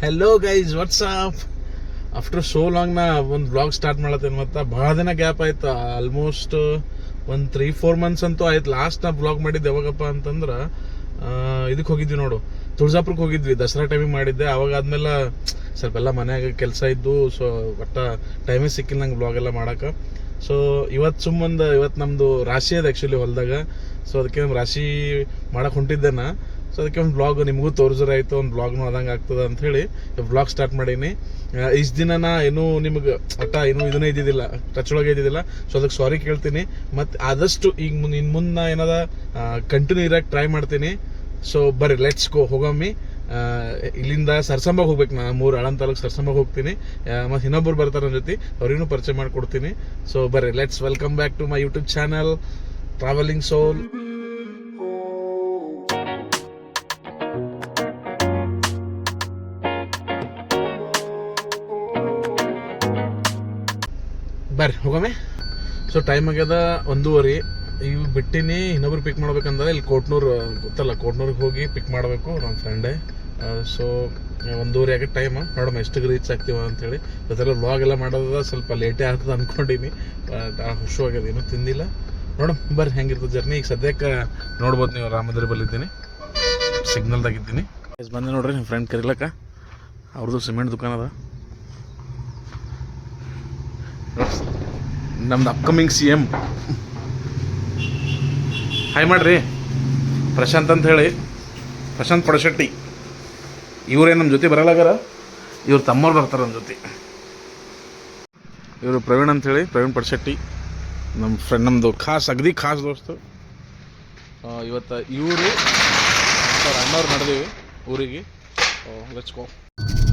Hello guys what's up after so long ನಾ ಒಂದು blog start ಮಾಡತ್ತೇನೆ ಮತ್ತು? ಭಾಳ ದಿನ ಗ್ಯಾಪ್ ಆಯ್ತು. ಆಲ್ಮೋಸ್ಟ್ ಒಂದು ತ್ರೀ ಫೋರ್ ಮಂತ್ಸ್ ಅಂತೂ ಆಯ್ತು. ಲಾಸ್ಟ್ ನಾ ಬ್ಲಾಗ್ ಮಾಡಿದ್ದೆ ಯಾವಾಗಪ್ಪ ಅಂತಂದ್ರೆ ಇದಕ್ಕೆ ಹೋಗಿದ್ವಿ ನೋಡು. ತುಳಜಾಪುರಕ್ಕೆ ಹೋಗಿದ್ವಿ. ದಸರಾ ಟೈಮಿಗೆ ಮಾಡಿದ್ದೆ. ಅವಾಗ ಆದ್ಮೇಲೆ ಸ್ವಲ್ಪ ಎಲ್ಲ ಮನ್ಯಾಗ ಕೆಲಸ ಇದ್ದು ಸೊ ಒಟ್ಟ ಟೈಮೇ ಸಿಕ್ಕಿಲ್ಲ ನಂಗೆ ಬ್ಲಾಗ್ ಎಲ್ಲ ಮಾಡೋಕೆ. ಸೊ ಇವತ್ತು ಸುಮ್ಮಂದು ಇವತ್ತು ನಮ್ಮದು ರಾಶಿ ಅದು ಆ್ಯಕ್ಚುಲಿ ಹೊಲದಾಗ. ಸೊ ಅದಕ್ಕೆ ನಮ್ಮ ರಾಶಿ ಮಾಡಕ್ಕೆ ಹೊಂಟಿದ್ದೆ ನಾ. ಸೊ ಅದಕ್ಕೆ ಒಂದು ಬ್ಲಾಗ್ ನಿಮಗೂ ತೋರಿಸ್ರಾಯ್ತು ಒಂದು ಬ್ಲಾಗ್ ನೋಡ್ದಂಗೆ ಆಗ್ತದೆ ಹೇಳಿ ಬ್ಲಾಗ್ ಸ್ಟಾರ್ಟ್ ಮಾಡೀನಿ. ಇಷ್ಟು ದಿನ ನಾ ಏನೂ ನಿಮಗೆ ಅಟ್ಟ ಏನೂ ಇದನ್ನೇ ಇದ್ದಿದ್ದಿಲ್ಲ ಟಚ್ ಒಳಗೆ ಇದ್ದಿದ್ದಿಲ್ಲ. ಸೊ ಅದಕ್ಕೆ ಸಾರಿ ಕೇಳ್ತೀನಿ. ಮತ್ತು ಆದಷ್ಟು ಈಗ ಮುಂದೆ ಇನ್ನು ಮುಂದೆ ನಾ ಏನದ ಕಂಟಿನ್ಯೂ ಇರಕ್ಕೆ ಟ್ರೈ ಮಾಡ್ತೀನಿ. ಸೊ ಬರ್ರಿ ಲೆಟ್ಸ್ ಗೋ ಹೋಗಮ್ಮಿ. ಇಲ್ಲಿಂದ ಸರ್ಸಂಬಾಗ ಹೋಗ್ಬೇಕು ನಾನು ಮೂರು ಅಳಂ ತಾಲೂಕು ಸರ್ಸಂಬಾಗ ಹೋಗ್ತೀನಿ. ಮತ್ತು ಇನ್ನೊಬ್ಬರು ಬರ್ತಾರೆ ನನ್ನ ಜೊತೆ, ಅವ್ರಿಗೂ ಪರಿಚಯ ಮಾಡಿಕೊಡ್ತೀನಿ. ಸೊ ಬರ್ರಿ let's welcome back to my YouTube channel travelling soul ಬರ್ರಿ ಹೋಗಮ್ಮೆ ಸೊ ಟೈಮ್ ಆಗ್ಯದ ಒಂದೂವರೆ. ಇವು ಬಿಟ್ಟಿನಿ, ಇನ್ನೊಬ್ರು ಪಿಕ್ ಮಾಡ್ಬೇಕಂದ್ರೆ ಇಲ್ಲಿ ಕೋಟ್ನೂರು ಗೊತ್ತಲ್ಲ ಕೋಟ್ನೂರಿಗೆ ಹೋಗಿ ಪಿಕ್ ಮಾಡಬೇಕು ನಮ್ಮ ಫ್ರೆಂಡೇ ಸೊ ಒಂದೂವರೆ ಆಗೋ ಟೈಮ್ ನೋಡಮ್ಮ ಎಷ್ಟಿಗೆ ರೀಚ್ ಆಗ್ತೀವ ಅಂತೇಳಿ. ಅದೆಲ್ಲ ವ್ಲಾಗ್ ಎಲ್ಲ ಮಾಡೋದ ಸ್ವಲ್ಪ ಲೇಟೇ ಆಗ್ತದೆ ಅಂದ್ಕೊಂಡೀನಿ ಹುಷು ಆಗ್ಯದ ಏನೂ ತಿಂದಿಲ್ಲ. ನೋಡಮ್ ಬರ್ರಿ, ಹೆಂಗಿರ್ತದೆ ಜರ್ನಿ ಈಗ ಸದ್ಯಕ್ಕೆ ನೋಡ್ಬೋದು ನೀವು ರಾಮಂದಿರ ಬಲ್ಲಿದ್ದೀನಿ ಸಿಗ್ನಲ್ದಾಗಿದ್ದೀನಿ ಬಂದೆ ನೋಡ್ರಿ ನಿಮ್ಮ ಫ್ರೆಂಡ್ ಕರಿಲಕ್ಕ. ಅವ್ರದ್ದು ಸಿಮೆಂಟ್ ದುಕಾನ್ ಅದ. ನಮ್ದು ಅಪ್ಕಮಿಂಗ್ ಸಿ ಎಂ ಹಾಯ್ ಮಾಡ್ರಿ. ಪ್ರಶಾಂತ್ ಅಂತ ಹೇಳಿ. ಪ್ರಶಾಂತ್ ಪಡಶೆಟ್ಟಿ. ಇವರೇ ನಮ್ಮ ಜೊತೆ ಬರಲಾಗಾರ ಇವ್ರು ತಮ್ಮವ್ರು ಬರ್ತಾರೆ ನಮ್ಮ ಜೊತೆ. ಇವರು ಪ್ರವೀಣ್ ಅಂತ ಹೇಳಿ, ಪ್ರವೀಣ್ ಪಡಶೆಟ್ಟಿ. ನಮ್ಮ ಫ್ರೆಂಡ್ ನಮ್ಮದು ಖಾಸ್, ಅಗದಿ ಖಾಸ್ ದೋಸ್ತು. ಇವತ್ತು ಇವರು ಅವ್ರ ಅಣ್ಣವ್ರು ನಡೆದೀವಿ ಊರಿಗೆ. ಲೆಟ್ಸ್ ಗೋ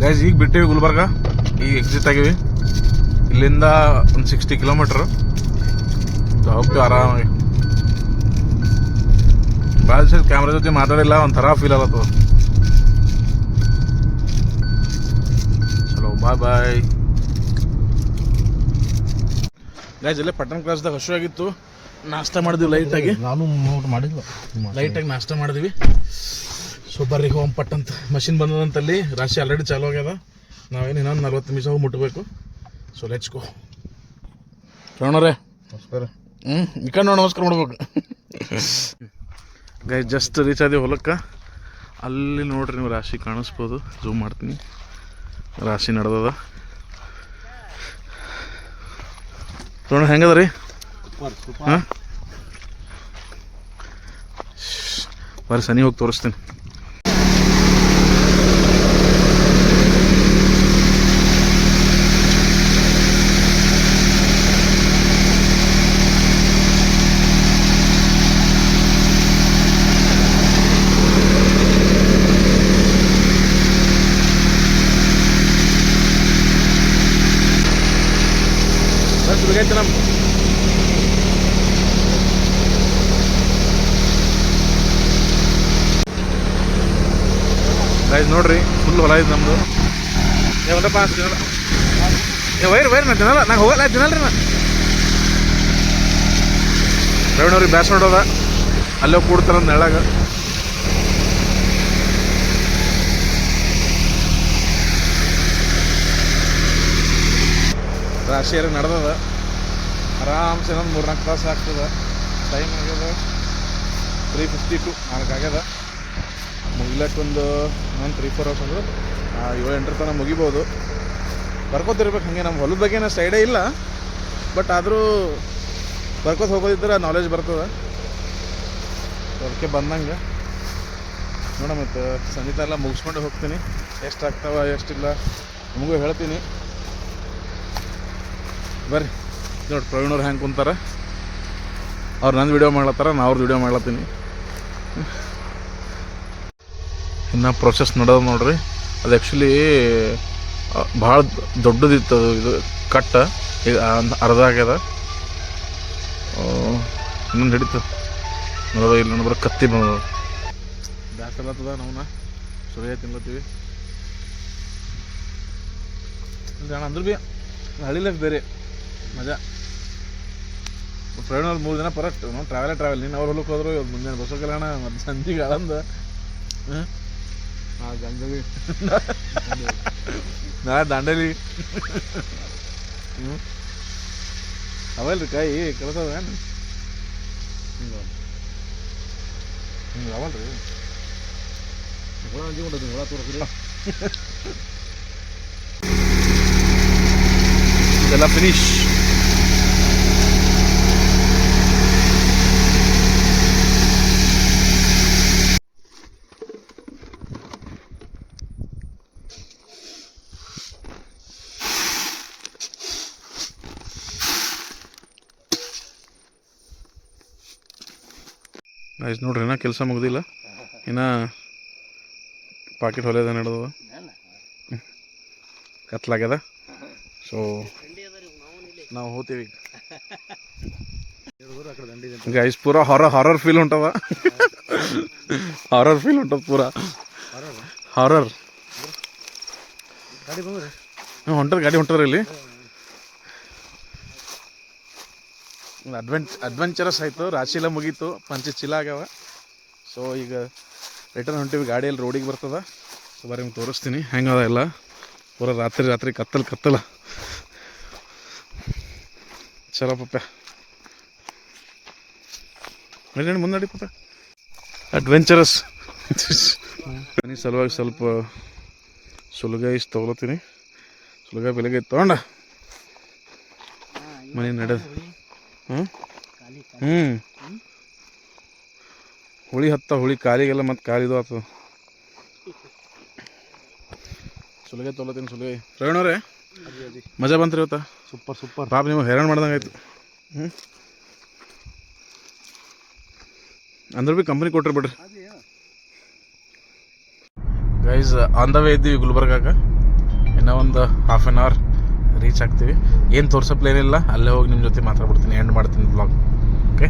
ಗೈಸ್ ಈಗ ಬಿಟ್ಟಿವಿ ಗುಲ್ಬರ್ಗ. ಈಗ ಎಕ್ಸಿಟ್ ಆಗಿವಿ. ಇಲ್ಲಿಂದ ಒಂದು ಸಿಕ್ಸ್ಟಿ ಕಿಲೋಮೀಟ್ರ್ ಹೋಗ್ತೀವಿ ಆರಾಮಾಗಿ. ಭಾಳ ದಿವಸ ಕ್ಯಾಮ್ರ ಜೊತೆ ಮಾತಾಡಿಲ್ಲ ಒಂಥರ ಫೀಲ್ ಆಗತ್ತದ ಚಲೋ ಬಾಯ್ ಬಾಯ್ ಗಾಯ್ಸ್ ಇಲ್ಲೇ ಪಟ್ಟಣ ಕ್ಲಾಸ್ದಾಗ ಹಸು ಆಗಿತ್ತು. ನಾಷ್ಟ ಮಾಡಿದ್ವಿ ಲೈಟಾಗಿ ನಾನು ಊಟ ಮಾಡಿದ್ವಿ ಲೈಟಾಗಿ ನಾಷ್ಟ ಮಾಡಿದ್ವಿ. ಸೊ ಬರ್ರಿ ಹೋಮ್ ಪಟ್ಟಂತ ಮಷಿನ್ ಬಂದದಂತಲ್ಲಿ ರಾಶಿ ಆಲ್ರೆಡಿ ಚಾಲು ಆಗ್ಯದ. ನಾವೇನು ಇನ್ನೊಂದು ನಲ್ವತ್ತು ನಿಮಿಷ ಹೋಗಿ ಮುಟ್ಟಬೇಕು ಸೊ ಲೆಟ್ಸ್ ಗೋ ಪ್ರಣವ್ರೆ ನಮಸ್ಕಾರ. ಹ್ಞೂ ಈ ಕಡೆ ನೋಡಿ ನಮಸ್ಕಾರ ಮಾಡ್ಬೇಕು. ಗೈ ಜಸ್ಟ್ ರೀಚ್ ಆದಿ ಹೊಲಕ್ಕೆ. ಅಲ್ಲಿ ನೋಡ್ರಿ ನೀವು ರಾಶಿ ಕಾಣಿಸ್ಬೋದು. ಜೂಮ್ ಮಾಡ್ತೀನಿ. ರಾಶಿ ನಡೆದದ. ಪ್ರಣ ಹೆಂಗದ ರೀ ಹಾಂ? ಬರ್ರಿ ಸನಿ ಹೋಗಿ ತೋರಿಸ್ತೀನಿ ಸುಲಗೈತೆ ನಮ್ಮ ಗೈಸ್ ನೋಡ್ರಿ ಫುಲ್ ಹೊಲ ಇದೆ ನಮ್ಮದು ಯಾವಲ್ಲಪ್ಪ ತಿನ್ನಲ್ಲ ವೈರ್ ವೈರ್ ನಾ ತಿನ್ನಲ್ಲ ನಂಗೆ ಹೋಗಲ್ಲ ತಿನ್ನಲ್ರಿ ನಾ ಪ್ರವೀಣವ್ರಿಗೆ ಬ್ಯಾಸ್ ನೋಡೋದ. ಅಲ್ಲೇ ಕೂಡ್ತಾರ ನೆಳಾಗ ರಾಶಿಯಲ್ಲಿ ನಡೆದದ. ಆರಾಮ್ಸೆ ಇನ್ನೊಂದು ಮೂರ್ನಾಲ್ಕು ತಾಸು ಆಗ್ತದೆ. ಟೈಮ್ ಆಗ್ಯದ. ತ್ರೀ ಫಿಫ್ಟಿ ಟು ನಾಲ್ಕು ಆಗ್ಯದ. ಮುಗಿಲಕ್ಕೆ ಒಂದು ತ್ರೀ ಫೋರ್ ಅವರ್ಸ್ ಅಂದ್ರೆ ಏಳು ಎಂಟರ ತನಕ ಮುಗಿಬೋದು. ಬರ್ಕೋತಿರ್ಬೇಕು, ಹಾಗೆ ನಮ್ಮ ಹೊಲದ ಬಗ್ಗೆ ಅಷ್ಟು ಐಡಿಯಾ ಇಲ್ಲ. ಬಟ್ ಆದರೂ ಬರ್ಕೋತ ಹೋಗೋದಿದ್ರೆ ನಾಲೆಜ್ ಬರ್ತದೆ. ಅದಕ್ಕೆ ಬಂದಂಗೆ. ನೋಡ ಮತ್ತು ಸಂಗೀತ ಎಲ್ಲ ಮುಗಿಸ್ಕೊಂಡು ಹೋಗ್ತೀನಿ. ಎಷ್ಟು ಆಗ್ತಾವ ಎಷ್ಟಿಲ್ಲ ನಿಮಗೂ ಹೇಳ್ತೀನಿ. ಬರ್ರಿ. ನೋಡಿ ಪ್ರವೀಣವ್ರು ಹೆಂಗೆ ಕುಂತಾರೆ. ಅವ್ರು ನನ್ನ ವಿಡಿಯೋ ಮಾಡ್ಲತ್ತಾರ ನಾ ಅವ್ರದ್ದು ವಿಡಿಯೋ ಮಾಡ್ಲತ್ತೀನಿ. ಇನ್ನು ಪ್ರೊಸೆಸ್ ನಡೆದ ನೋಡ್ರಿ. ಅದು ಆ್ಯಕ್ಚುಲಿ ಭಾಳ ದೊಡ್ಡದಿತ್ತು ಅದು, ಇದು ಕಟ್ಟ ಈಗ ಅರ್ಧ ಆಗ್ಯದ. ಇನ್ನೊಂದು ಹಿಡಿತು. ನೋಡೋದ ಇಲ್ಲ ನೋಡಿದ್ರೆ ಕತ್ತಿ ಬಂದದ. ಬ್ಯಾಸಲತ್ತದ ನಾವನ್ನ ಸುರಿಯ ತಿನ್ಲತ್ತೀವಿ ಅಣ್ಣ, ಅಂದ್ರೂ ಭೀ ಹಳ್ಳಿ ಬೇರೆ. ಮಜಾ. ಫ್ರೆಂಡ್ ಅವ್ರು ಮೂರು ದಿನ ಪರಟ್ ಟ್ರಾವೆಲೇ ಟ್ರಾವೆಲ್ ನೀನು ಅವ್ರ ಹೊಲಕ್ಕೆ ಹೋದ್ರು ಇವತ್ತು ಮುಂಜಾನೆ ಬಸ್ಸೋಕೆಲ್ಲ ಮತ್ತೆ ಮತ್ತು ಸಂಜೆಗೆ ಅಳಂದ. ದಾಂಡೇಲಿ ಹ್ಞೂ ಅವಲ್ರಿ ಕಾಯಿ ಕಳ್ಸದ ಏನು ಹಿಂಗೆ ಹಿಂಗೆ ಅವಲ್ರಿ ಹುಳ ಅಂಜಿ ಹೊಂಟದ ಹುಳ ತೋರಿಸ್ರಿ ಇದೆಲ್ಲ ಫಿನಿಶ್ ಆಯ್ತು ನೋಡ್ರಿ ಇನ್ನೂ ಕೆಲಸ ಮುಗ್ದಿಲ್ಲ. ಇನ್ನ ಪಾಕೆಟ್ ಹೊಲೆದ ನಡೆದವ ಕತ್ಲಾಗ್ಯದ. ಸೊ ನಾವು ಹೋಗ್ತೀವಿ ಗೈಸ್ ಪೂರ ಹಾರರ್ ಹಾರರ್ ಫೀಲ್ ಹೊಂಟವ ಹಾರರ್ ಫೀಲ್ ಉಂಟವ ಪೂರ? ಹಾರರ್ ಹೊಂಟದ ಗಾಡಿ ಹೊಂಟದ್ರ ಇಲ್ಲಿ. ಅಡ್ವೆಂಚ್ ಅಡ್ವೆಂಚರಸ್ ಆಯಿತು ರಾಶಿಲ ಮುಗೀತು ಪಂಚ ಚೀಲ ಆಗ್ಯಾವ. ಸೊ ಈಗ ರಿಟರ್ನ್ ಹೊಂಟಿವಿ ಗಾಡಿಯಲ್ಲಿ ರೋಡಿಗೆ ಬರ್ತದ. ಸೊ ಬರೀ ನಿಮ್ಗೆ ತೋರಿಸ್ತೀನಿ. ಹೆಂಗದ ಎಲ್ಲ? ಪೂರ ರಾತ್ರಿ ರಾತ್ರಿ ಕತ್ತಲ್ ಕತ್ತಲ. ಚಲೋ ಪಪ್ಪ. ನಡಿ ಮುಂದೆ ನಡಿ ಪಪ್ಪ. ಅಡ್ವೆಂಚರಸ್ ಮನೆ ಸಲುವಾಗಿ ಸ್ವಲ್ಪ ಸುಲಗ ಇಷ್ಟು ತೊಗೊಳತ್ತೀನಿ. ಸುಲಗ ಬೆಳಗ್ಗೆ ತೊಗೊಂಡ. ಮನೆ ನಡೆದ ಹ್ಞೂ ಹ್ಞೂ ಹುಳಿ ಹತ್ತ ಹುಳಿ ಕಾಲಿಗೆಲ್ಲ ಮತ್ತೆ ಕಾಲಿದು ಆತು. ಸುಲಿಗೆ ತೊಲತ್ತೀನಿ ಸುಲಿಗೆ. ಪ್ರವೀಣವ್ರೆ ಮಜಾ ಬಂತ್ರಿ ಇವತ್ತ? Super super. ಪಾಪ ನೀವು ಹೈರಾಣ ಮಾಡ್ದಂಗೆ ಆಯ್ತು. ಹ್ಞೂ ಅಂದ್ರೆ ಭೀ ಕಂಪ್ನಿ ಕೊಟ್ರಿ ಬಿಡ್ರಿ. ಗೈಸ್ ಆನ್ ದ ವೇ ಇದ್ದೀವಿ ಗುಲ್ಬರ್ಗಾಗ. ಇನ್ನೂ ಒಂದು ಹಾಫ್ ಆನ್ ಅವರ್ ರೀಚ್ ಆಗ್ತೀವಿ. ಏನು ತೋರ್ಸೋ ಪ್ಲೇನಿಲ್ಲ ಅಲ್ಲೇ ಹೋಗಿ ನಿಮ್ಮ ಜೊತೆ ಮಾತಾಡ್ಬಿಡ್ತೀನಿ ಎಂಡ್ ಮಾಡ್ತೀನಿ ಬ್ಲಾಗ್ ಓಕೆ